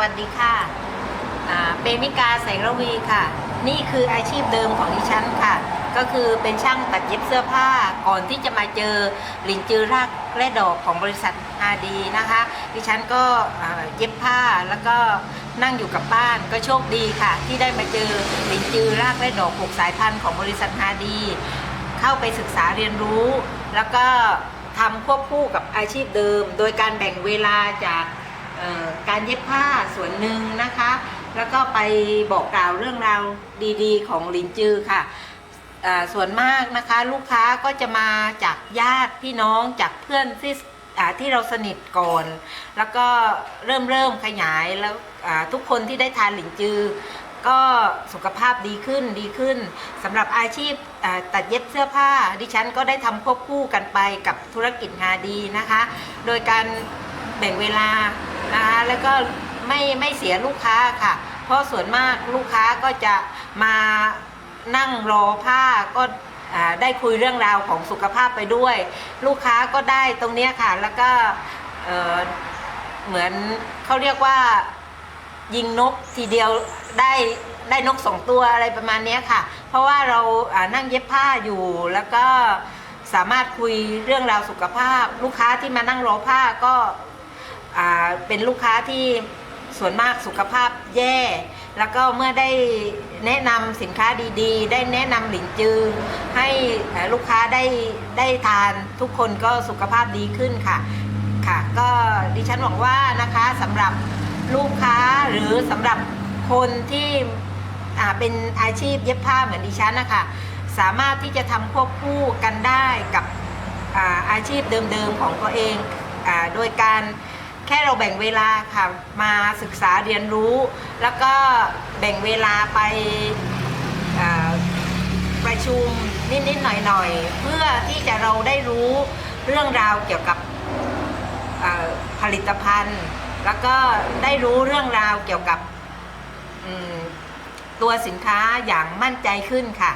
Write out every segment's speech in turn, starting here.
วัสดีค่ะเปมิกาแสงระวีค่ะ นี่คืออาชีพเดิมของดิฉันค่ะ ก็คือเป็นช่างตัดเย็บเสื้อผ้าก่อนที่จะมาเจอหลินจือรากและดอกของบริษัทอาดีนะคะ ดิฉันก็เย็บผ้าแล้วก็นั่งอยู่กับบ้านก็โชคดีค่ะ ที่ได้มาเจอหลินจือรากและดอกหกสายพันธุ์ของบริษัทฮาดี เข้าไปศึกษาเรียนรู้ แล้วก็ทำควบคู่กับอาชีพเดิม โดยการแบ่งเวลาจาก การเย็บผ้าส่วนหนึ่งนะคะ แล้วก็ไปบอกกล่าวเรื่องราวดีๆ ของหลินจือค่ะส่วนมากนะคะลูกค้าก็จะมาจากญาติพี่น้องจากเพื่อนที่ที่เราสนิทก่อน แล้วก็เริ่มเริ่มขยายแล้วทุกคนที่ได้ทานหลินจือ ก็สุขภาพดีขึ้นดีขึ้นสำหรับอาชีพตัดเย็บเสื้อผ้า ดิฉันก็ได้ทำควบคู่กันไปกับธุรกิจงาดีนะคะ โดยการแบ่งเวลา นะคะแล้วก็ไม่ไม่เสียลูกค้าค่ะ เพราะส่วนมากลูกค้าก็จะมานั่งรอผ้าก็ได้คุยเรื่องราวของสุขภาพไปด้วย ลูกค้าก็ได้ตรงนี้ค่ะแล้วก็เอ่อเหมือนเขาเรียกว่ายิงนกทีเดียวได้ได้นกสองตัวอะไรประมาณนี้ค่ะ เพราะว่าเรานั่งเย็บผ้าอยู่แล้วก็สามารถคุยเรื่องราวสุขภาพ ลูกค้าที่มานั่งรอผ้าก็ เป็นลูกค้าที่ส่วนมากสุขภาพแย่ แล้วก็เมื่อได้แนะนำสินค้าดีๆ ได้แนะนำหลินจือ ให้ลูกค้าได้ได้ทานทุกคนก็สุขภาพดีขึ้นค่ะค่ะ ก็ดิฉันหวังว่านะคะสำหรับลูกค้าหรือสำหรับคนที่เป็นอาชีพเย็บผ้าเหมือนดิฉันนะคะสามารถที่จะทำควบคู่กันได้กับอาอาชีพเดิมๆของตัวเองอโดยการ แค่เราแบ่งเวลาค่ะมาศึกษาเรียนรู้ แล้วก็แบ่งเวลาไปประชุมนิดๆหน่อยๆ เพื่อที่จะเราได้รู้เรื่องราวเกี่ยวกับผลิตภัณฑ์ แล้วก็ได้รู้เรื่องราวเกี่ยวกับตัวสินค้าอย่างมั่นใจขึ้นค่ะ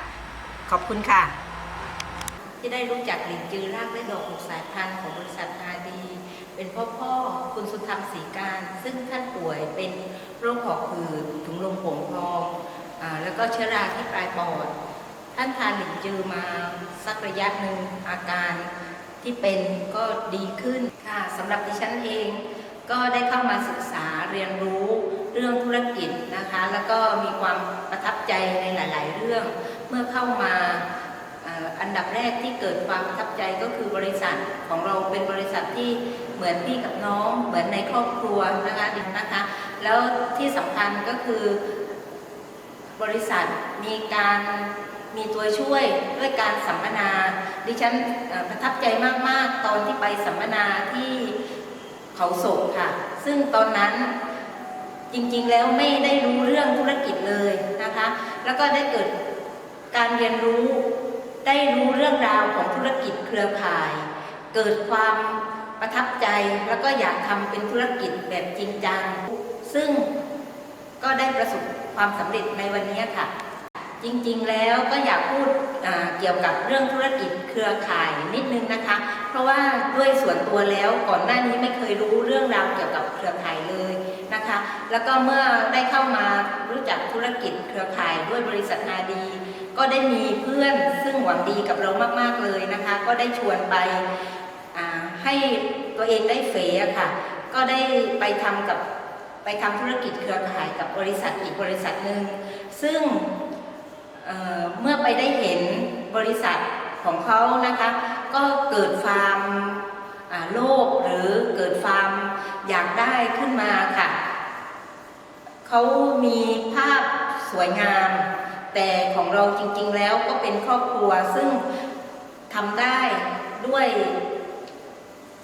ขอบคุณค่ะ ที่ได้รู้จักหลินจือรากและดอกหกสายพันธุ์ของบริษัท เป็นพ่อพ่อคุณสุธรรมศรีการ ซึ่งท่านป่วยเป็นโรคหอบหืดถุงลมโป่งพองอแล้วก็เชื้อราที่ปลายปอด ท่านทานหลินจือมาสักระยะหนึ่งอาการที่เป็นก็ดีขึ้นค่ะสำหรับดิฉันเองก็ได้เข้ามาศึกษาเรียนรู้เรื่องธุรกิจนะคะ แล้วก็มีความประทับใจในหลาย ๆ เรื่องเมื่อเข้ามา อันดับแรกที่เกิดความประทับใจก็คือบริษัทของเราเป็นบริษัทที่เหมือนพี่กับน้อง เหมือนในครอบครัวนะคะดินะคะ แล้วที่สำคัญก็คือบริษัทมีการมีตัวช่วยด้วยการสัมมนา ดิฉันประทับใจมาก ๆ ตอนที่ไปสัมมนาที่เขาศกค่ะ ซึ่งตอนนั้นจริง ๆ แล้วไม่ได้รู้เรื่องธุรกิจเลยนะคะ แล้วก็ได้เกิดการเรียนรู้ ได้รู้เรื่องราวของธุรกิจเครือข่าย เกิดความประทับใจแล้วก็อยากทำเป็นธุรกิจแบบจริงจัง ซึ่งก็ได้ประสบความสำเร็จในวันนี้ค่ะ จริงๆแล้วก็อยากพูดเกี่ยวกับเรื่องธุรกิจเครือข่ายนิดนึงนะคะ เพราะว่าด้วยส่วนตัวแล้วก่อนหน้านี้ไม่เคยรู้เรื่องราวเกี่ยวกับเครือข่ายเลยนะคะ แล้วก็เมื่อได้เข้ามารู้จักธุรกิจเครือข่ายด้วยบริษัทนาดี ก็ได้มีเพื่อน งหวังดีกับเรามาก ๆเลยนะคะ ก็ได้ชวนไปให้ตัวเองได้เฟอะค่ะ ก็ได้ไปทำกับไปทำธุรกิจเครือข่ายกับบริษัทอีกบริษัทหนึ่งซึ่งเเมื่อไปได้เห็นบริษัทของเขานะคะ ก็เกิดความโลภหรือเกิดความอยากได้ขึ้นมาค่ะ เขามีภาพสวยงาม แต่ของเราจริงๆแล้วก็เป็นครอบครัวซึ่งทำได้ด้วย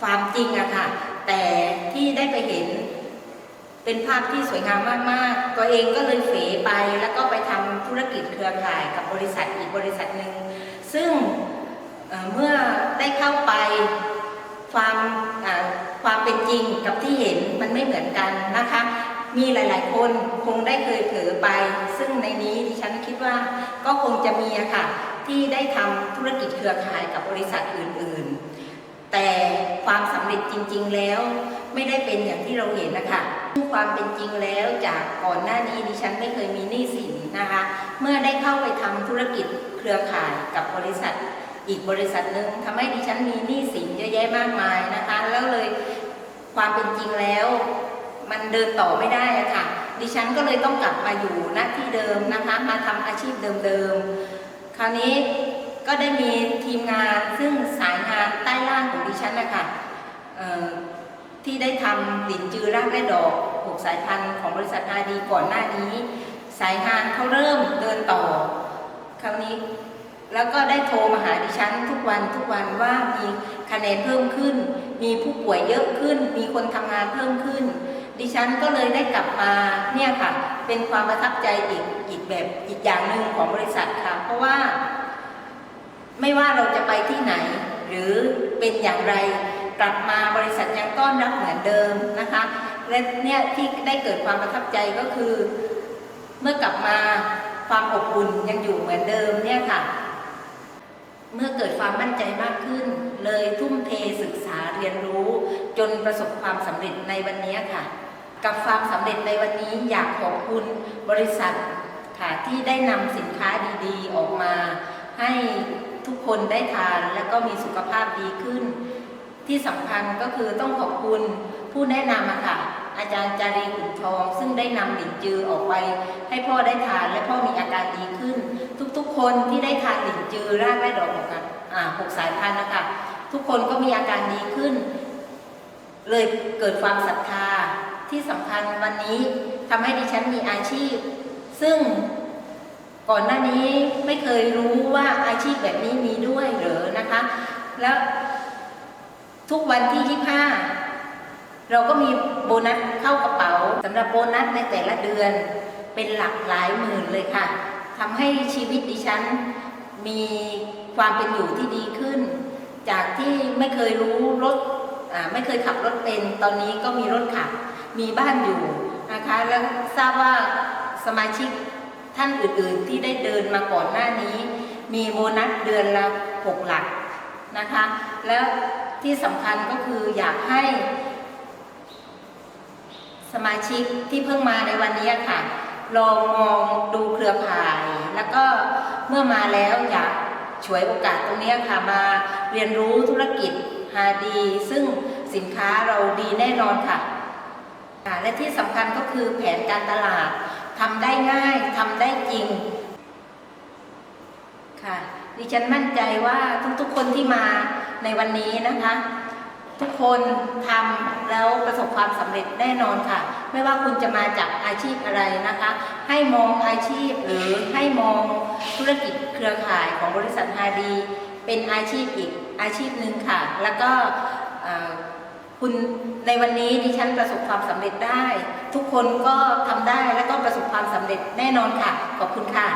ความจริงอะค่ะ แต่ที่ได้ไปเห็นเป็นภาพที่สวยงามมากๆ ตัวเองก็เลยเฝไปแล้วก็ไปทำธุรกิจเครือข่ายกับบริษัทอีกบริษัทหนึ่ง ซึ่งเเมื่อได้เข้าไปความความเป็นจริงกับที่เห็นมันไม่เหมือนกันนะคะ มีหลาย ๆ คนคงได้เคยเผลอไป ซึ่งในนี้ดิฉันคิดว่าก็คงจะมีอะค่ะที่ได้ทำธุรกิจเครือข่ายกับบริษัทอื่น ๆ แต่ความสำเร็จจริง ๆ แล้วไม่ได้เป็นอย่างที่เราเห็นนะคะความเป็นจริงแล้วจากก่อนหน้านี้ดิฉันไม่เคยมีหนี้สินนะคะ เมื่อได้เข้าไปทำธุรกิจเครือข่ายกับบริษัท อีกบริษัทหนึ่งทำให้ดิฉันมีหนี้สินเยอะแยะมากมายนะคะ แล้วเลยความเป็นจริงแล้ว มันเดินต่อไม่ได้อะค่ะ ดิฉันก็เลยต้องกลับมาอยู่หน้าที่เดิมนะคะ มาทำอาชีพเดิมๆ คราวนี้ก็ได้มีทีมงานซึ่งสายงานใต้ล่างของดิฉันนะคะที่ได้ทำหลินจือรากและดอกหกสายพันธุ์ของบริษัทอาดีก่อนหน้านี้ สายงานเขาเริ่มเดินต่อ คราวนี้แล้วก็ได้โทรมาหาดิฉันทุกวันทุกวันว่ามีคะแนนเพิ่มขึ้น มีผู้ป่วยเยอะขึ้น มีคนทำงานเพิ่มขึ้น ดิฉันก็เลยได้กลับมาเนี่ยค่ะ เป็นความประทับใจอีกอีกแบบอีกอย่างหนึ่งของบริษัทค่ะ เพราะว่า ไม่ว่าเราจะไปที่ไหน หรือเป็นอย่างไรกลับมาบริษัทยังต้อนรับเหมือนเดิมนะคะและเนี่ยที่ได้เกิดความประทับใจก็คือ เมื่อกลับมาความอบอุ่นยังอยู่เหมือนเดิมเนี่ยค่ะ เมื่อเกิดความมั่นใจมากขึ้น เลยทุ่มเทศึกษาเรียนรู้ จนประสบความสำเร็จในวันนี้ค่ะ กับความสำเร็จในวันนี้อยากขอบคุณบริษัทค่ะที่ได้นำสินค้าดีๆ ออกมา ให้ทุกคนได้ทานและก็มีสุขภาพดีขึ้น ที่สำคัญก็คือต้องขอบคุณผู้แนะนำค่ะ อาจารย์จารีขุนทอง ซึ่งได้นำหลินจือออกไป ให้พ่อได้ทานและพ่อมีอาการดีขึ้น ทุกๆ คนที่ได้ทานหลินจือรากและดอกหกอะอ่าหกสายพันธุ์นะคะ ทุกคนก็มีอาการดีขึ้น เลยเกิดความศรัทธา ที่สำคัญวันนี้ทำให้ดิฉันมีอาชีพ ซึ่งก่อนหน้านี้ไม่เคยรู้ว่าอาชีพแบบนี้มีด้วยหรือนะคะ แล้วทุกวันที่25เราก็มีโบนัสเข้ากระเป๋าสำหรับโบนัสในแต่ละเดือนเป็นหลักหลายหมื่นเลยค่ะทำให้ชีวิตดิฉันมีความเป็นอยู่ที่ดีขึ้น จากที่ไม่เคยรู้รถ ไม่เคยขับรถเป็น ตอนนี้ก็มีรถขับ มีบ้านอยู่นะคะ แล้วทราบว่าสมาชิกท่านอื่นๆที่ได้เดินมาก่อนหน้านี้ มีโบนัสเดือนละหกหลักนะคะ แล้วที่สำคัญก็คืออยากให้ สมาชิกที่เพิ่งมาในวันนี้ค่ะ ลองมองดูเครือข่าย แล้วก็เมื่อมาแล้วอยากฉวยโอกาสตรงนี้ค่ะมาเรียนรู้ธุรกิจ ฮาดี ซึ่งสินค้าเราดีแน่นอนค่ะ และที่สำคัญก็คือแผนการตลาดทำได้ง่ายทำได้จริงค่ะดิฉันมั่นใจว่าทุกๆคนที่มาในวันนี้นะคะ ทุกคนทำแล้วประสบความสำเร็จแน่นอนค่ะ ไม่ว่าคุณจะมาจากอาชีพอะไรนะคะ ให้มองอาชีพหรือให้มองธุรกิจเครือข่ายของบริษัทฮาดี เป็นอาชีพอีกอาชีพหนึ่งค่ะ แล้วก็คุณในวันนี้ดิฉันประสบความสำเร็จได้ ทุกคนก็ทำได้และก็ประสบความสำเร็จแน่นอนค่ะ ขอบคุณค่ะ